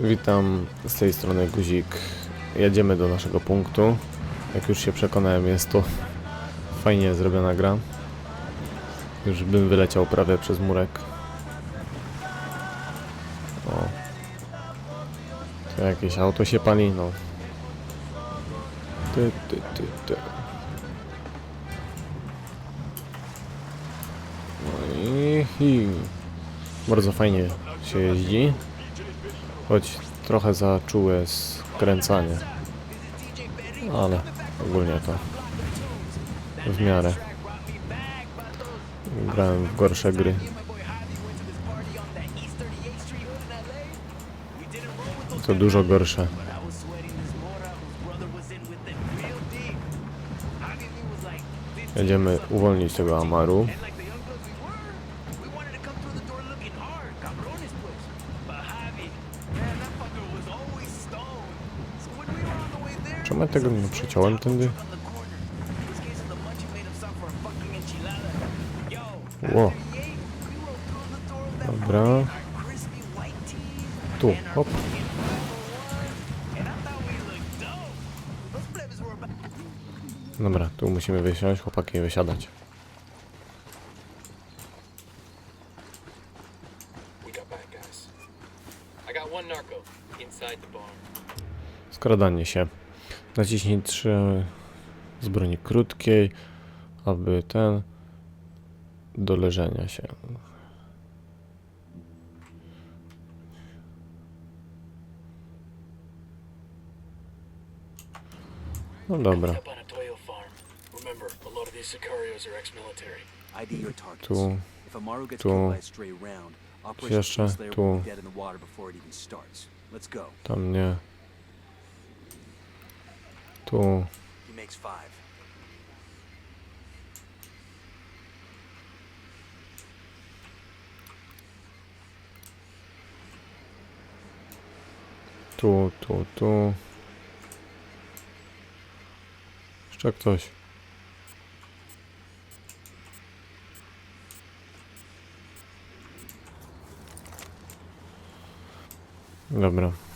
Witam z tej strony Guzik. Jedziemy do naszego punktu. Jak już się przekonałem, jest to fajnie zrobiona gra. Już bym wyleciał prawie przez murek. O. To jakieś auto się pali, no. Ty, ty, ty, ty. No i, i bardzo fajnie się jeździ. Choć trochę za czułe skręcanie. Ale ogólnie to w miarę. Grałem w gorsze gry. To dużo gorsze. Jedziemy uwolnić tego Amaru. Ja tego nie przeciąłem tędy? Ło. Dobra. Tu, hop. Dobra, tu musimy wysiąść, chłopaki wysiadać. Skradanie się. Naciśnij 3 z broni krótkiej, aby ten do leżenia się. No dobra, tu, tu, Operation jeszcze tu. will be dead in the water before it even starts. Let's go. tam nie. Tu, tu, tu, tu. Jeszcze ktoś. Dobra.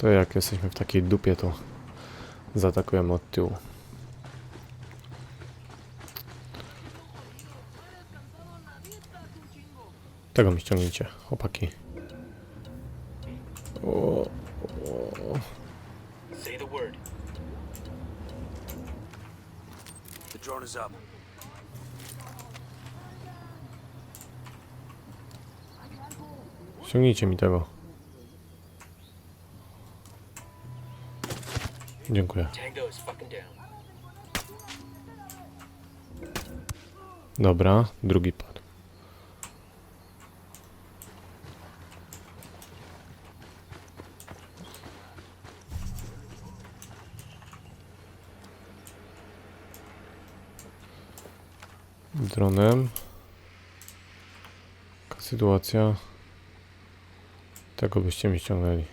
To jak jesteśmy w takiej dupie, to zaatakujemy od tyłu. Tego mi ściągnijcie, chłopaki. O, Say the word. The drone is up. ściągnijcie mi tego. Dziękuję. Dobra, drugi padł. Dronem. Taka sytuacja. Tego byście mi ściągnęli.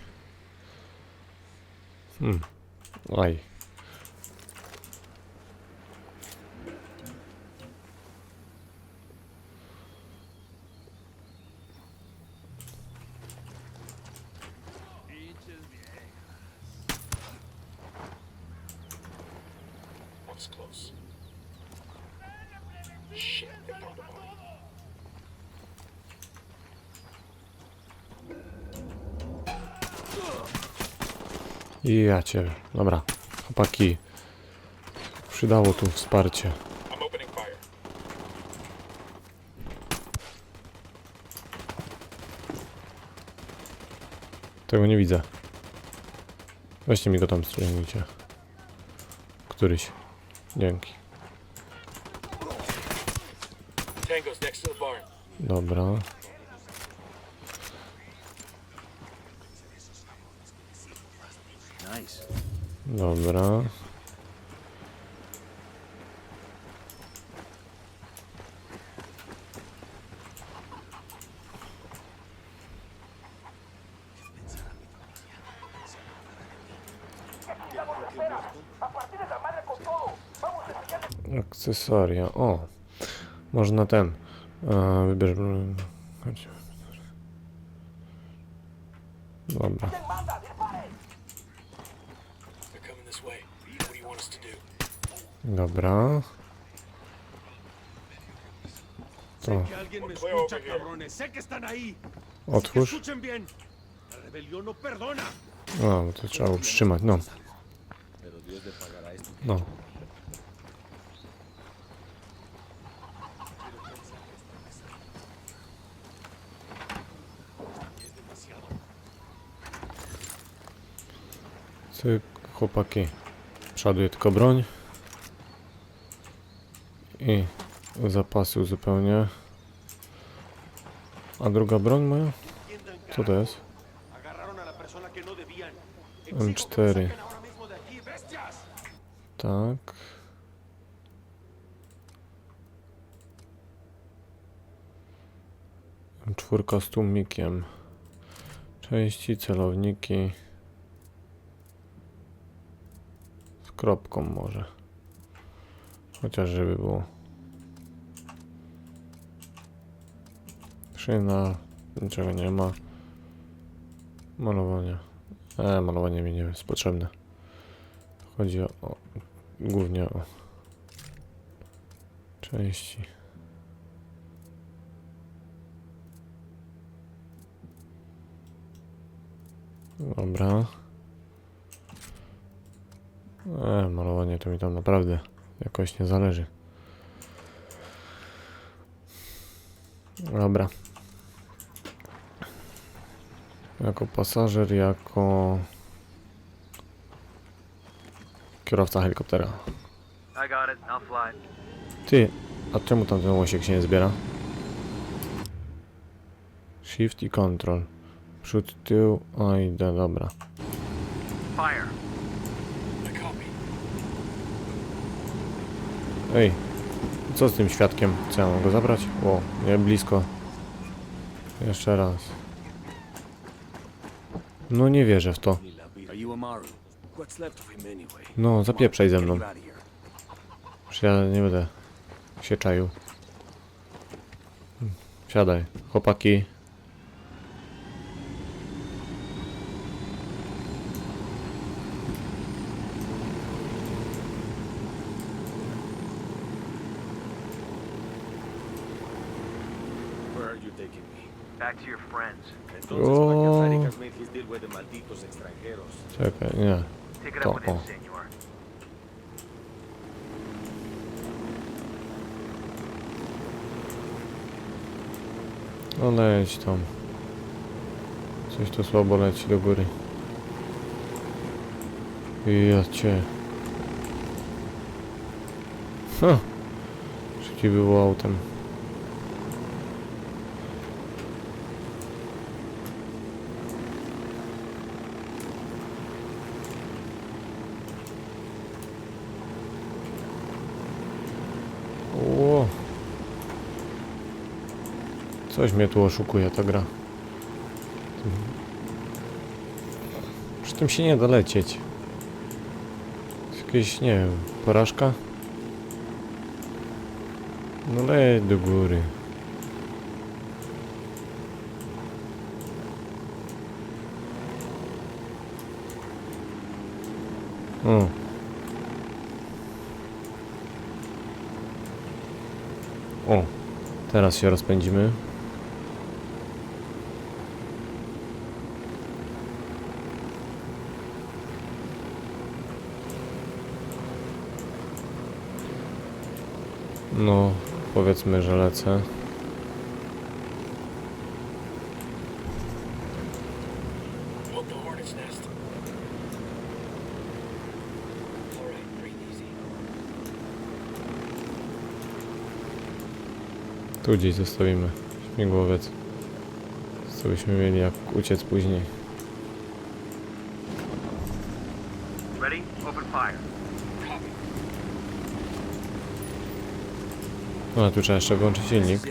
Hmm. Ай. Close? Shit. I ja cię. Dobra. Chłopaki. Przydało tu wsparcie. Tego nie widzę. Weźcie mi go tam ściągnijcie. Któryś. Dzięki. Dobra. Dobra. Akcesoria. O! Można ten. E, wybierz. Dobra. They're coming this way. What do you want us to do? Dobra. To Que alguien me escucha, cabrones. Sé que están ahí. Que otwórz. no to trzeba było przytrzymać. No. No. Cyk, chłopaki. Przoduję tylko broń. I zapasy uzupełnię. A druga broń moja? Co to jest? Agarraron a la persona que no debían. M4. ahora mismo de aquí, bestias. Tak. Czwórka z tłumikiem. Części, celowniki. Z kropką może. Chociaż żeby było. Szyna. Niczego nie ma. Malowanie. E, malowanie mi nie jest potrzebne. Chodzi o, o głównie o części. Dobra. E, malowanie to mi tam naprawdę jakoś nie zależy. Dobra. Jako pasażer, jako kierowca helikoptera. I got it. I'll fly. Ty, a czemu tam ten łosiek się nie zbiera? Shift i control. Przód, tył, a idę, dobra. Fire. I copy. Ej, co z tym świadkiem? Co ja mam go zabrać? O, nie blisko. Jeszcze raz. No nie wierzę w to. No, zapieprzaj ze mną. Przecież ja nie będę się czaił. Siadaj, chłopaki. Taking me? Back to your friends. Entonces, Oh. ¿para qué America's made his deal with the malditos extranjeros? Czekaj, nie. Take it To- up with him, o. senor. No leć tam. Coś tu słabo leci do góry. I ja cię. Ha! Szybciej było autem. Coś mnie tu oszukuje ta gra. Przy tym się nie da lecieć. Jakieś, nie wiem, porażka? No leć do góry. O. O, teraz się rozpędzimy. No, powiedzmy, że lecę. Tu gdzieś zostawimy śmigłowiec. Co byśmy mieli jak uciec później. Ready? Open fire. No, tu trzeba jeszcze włączyć silnik.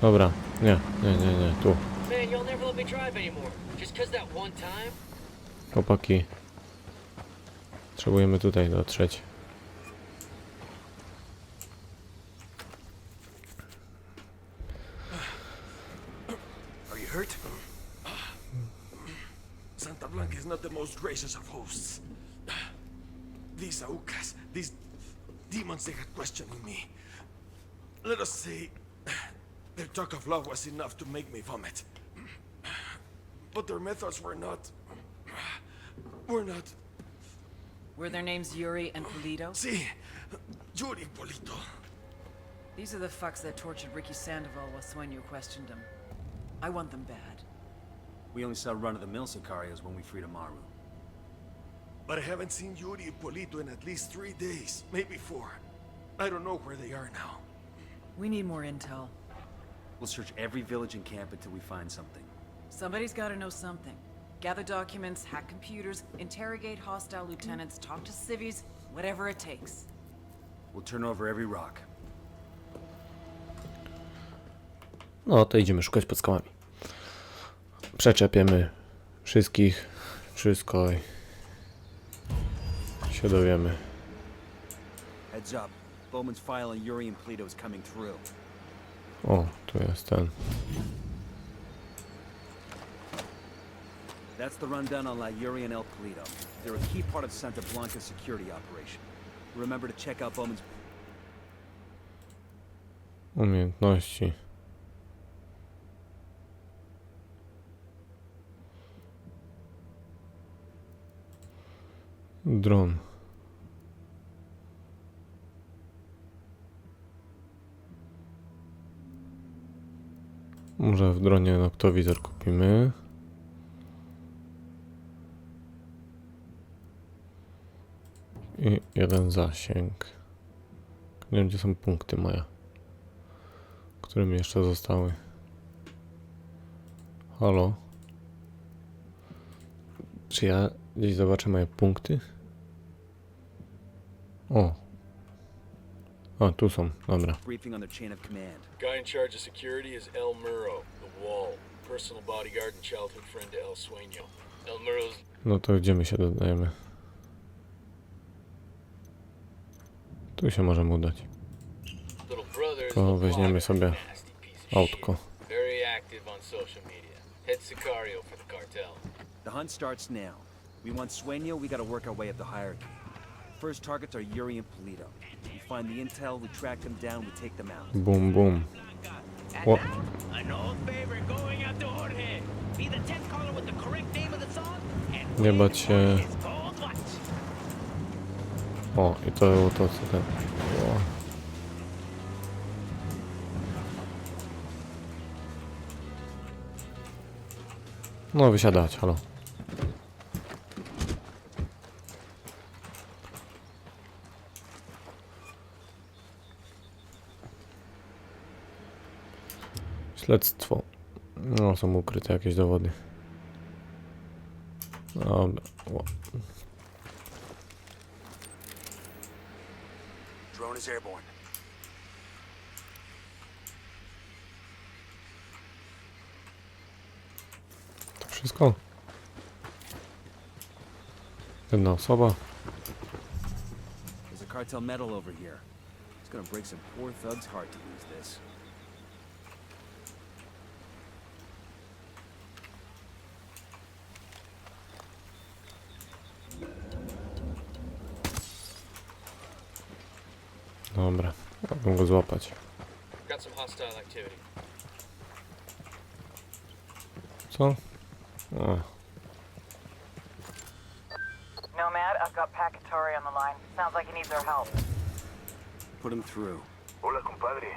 Dobra, nie, nie, nie, nie, tu. Chłopaki. Potrzebujemy tutaj dotrzeć. Santa Blanca is not the most gracious of hosts. These demons they had questioning me. Let us say their talk of love was enough to make me vomit. But their methods were not. were not. Were their names Yuri and Polito? See, Yuri Polito. These are the fucks that tortured Ricky Sandoval while Sueño questioned him. I want them bad. We only saw run-of-the-mill Sicarios when we freed Amaru. But I haven't seen Yuri and Polito in at least three days, maybe four. I don't know where they are now. We need more intel. We'll search every village and camp until we find something. Somebody's gotta know something. Gather documents, hack computers, interrogate hostile lieutenants, talk to civvies, whatever it takes. We'll turn over every rock. No to idziemy szukać pod skałami. Przeczepiemy wszystkich, wszystko i się dowiemy. Heads up. Bowman's file on Yuri and Polito is coming through. O, tu jest ten. That's the rundown on La Yuri and El Polito. They're a key part of Santa Blanca's security operation. Remember to check out Bowman's... Umiejętności. Dron. Może w dronie noktowizor kupimy. I jeden zasięg. Nie wiem gdzie są punkty moje które mi jeszcze zostały. Halo? Czy ja gdzieś zobaczę moje punkty? O. O, tu są, dobra. Briefing on their chain of command. Guy in charge of security is El Muro, the Wall, personal bodyguard and childhood friend to El Sueño. El Muro's No to gdzie my się dodajemy? Tu się możemy udać. little brother is To weźmiemy sobie nasty piece of autko. shit. Very active on social media. Head Sicario for the cartel. The hunt starts now. We want Sueño, we gotta work our way up the hierarchy. First targets are Yuri and Polito. We find the intel, we track them down, we take them out. Bum, bum. O, An old favorite going out to Jorge. Be the tenth caller with the correct name of the song, and nie bać się. it's called what? O, i to było to, co ten. O. No, wysiadać, halo. Śledztwo. No, są ukryte jakieś dowody. Dobra. Drone is airborne. To wszystko? Jedna osoba. There's a cartel medal over here. It's gonna break some poor thug's heart to lose this. Mogę złapać. Got some hostile activity. Co? A, Nomad, I've got Pakatari on the line. Sounds like he needs our help. Put him through. Hola, compadre.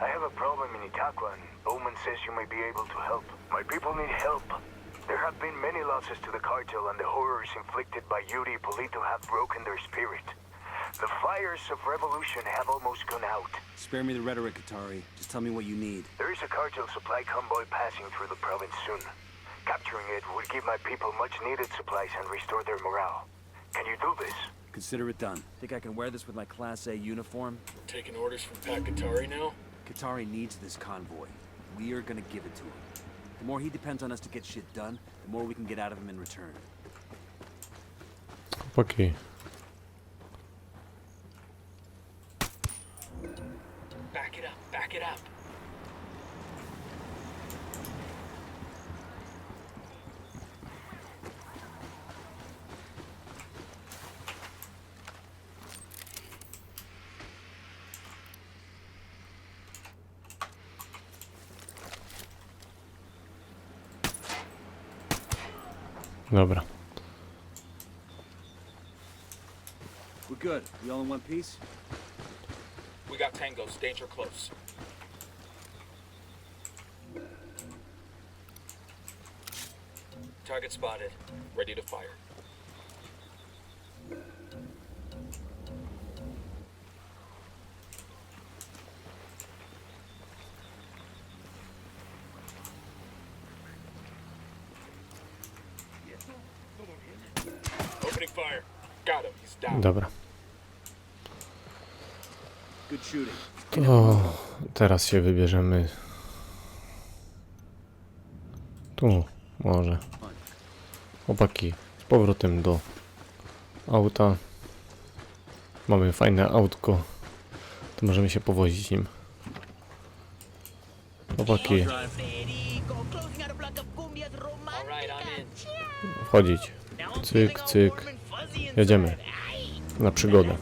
I have a problem in Itaqua, and Bowman says you may be able to help. My people need help. There have been many losses to the cartel, and the horrors inflicted by Yuri Polito have broken their spirit. The fires of revolution have almost gone out. Spare me the rhetoric, Atari. Just tell me what you need. There is a cartel supply convoy passing through the province soon. Capturing it would give my people much needed supplies and restore their morale. Can you do this? Consider it done. Think I can wear this with my Class A uniform? Taking orders from Pat Katari now? Katari needs this convoy. We are gonna give it to him. The more he depends on us to get shit done, the more we can get out of him in return. Chłopaki. Back it up, back it up. Dobra. We're good. We all in one piece? We got tangos, danger close. Target spotted. Ready to fire. Teraz się wybierzemy. Tu, może. Chłopaki, z powrotem do auta. Mamy fajne autko. To możemy się powozić nim. Chłopaki, wchodzić. Cyk, cyk. Jedziemy. Na przygodę.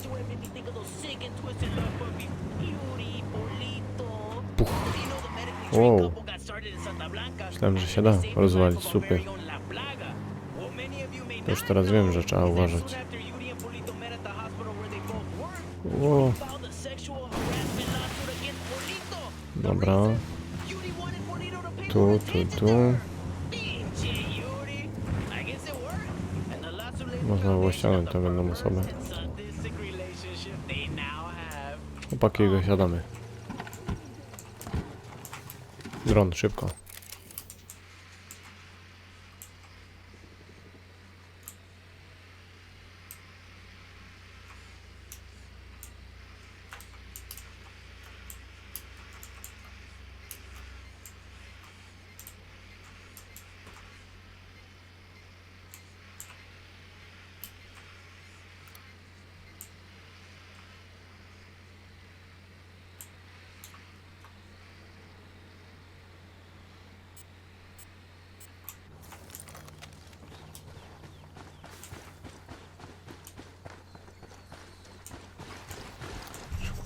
La Plaga. What many of you may To już teraz wiem, że trzeba uważać. The Dobra. Tu, tu, tu. Można było ściągnąć tę jedną osobę. Chłopaki, dosiadamy. Dron, szybko.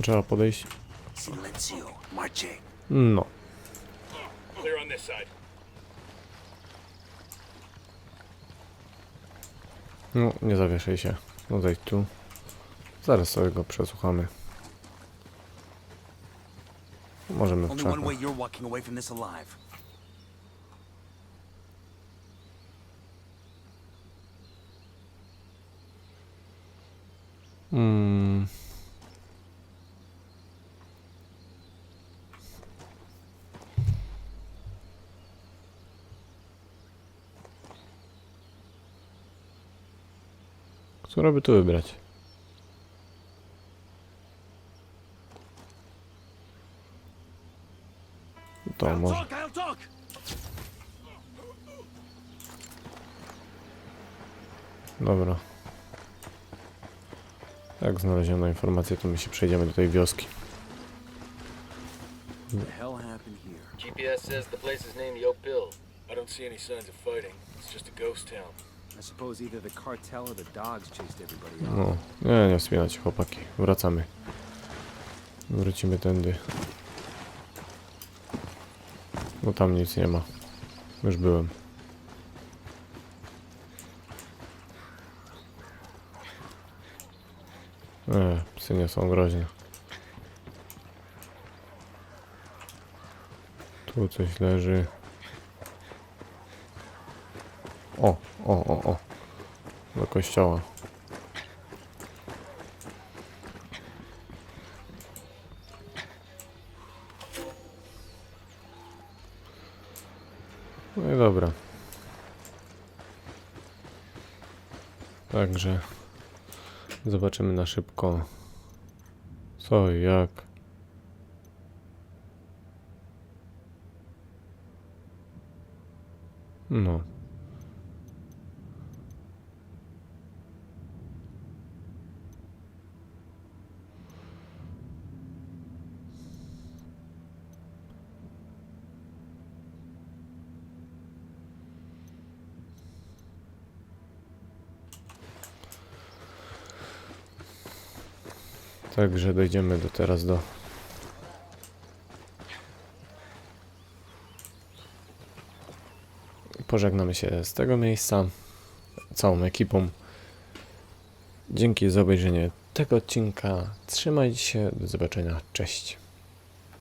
Trzeba podejść. No. No, nie zawieszaj się. No zejdź tu. Zaraz sobie go przesłuchamy. Możemy w krzakach. way Które by tu wybrać? To może. Dobra. Jak znaleziono informację, to my się przejdziemy do tej wioski. GPS says the place is named Yo Pill. I don't see any signs of fighting. It's just a ghost town. No, nie, nie wspinać chłopaki. Wracamy. Wrócimy tędy. Bo tam nic nie ma. Już byłem. E, psy nie są groźne. Tu coś leży. O, o, o, o. Do kościoła. No i dobra. Także zobaczymy na szybko co i jak. No. Także dojdziemy do teraz do pożegnamy się z tego miejsca całą ekipą. Dzięki za obejrzenie tego odcinka. Trzymajcie się, do zobaczenia. Cześć.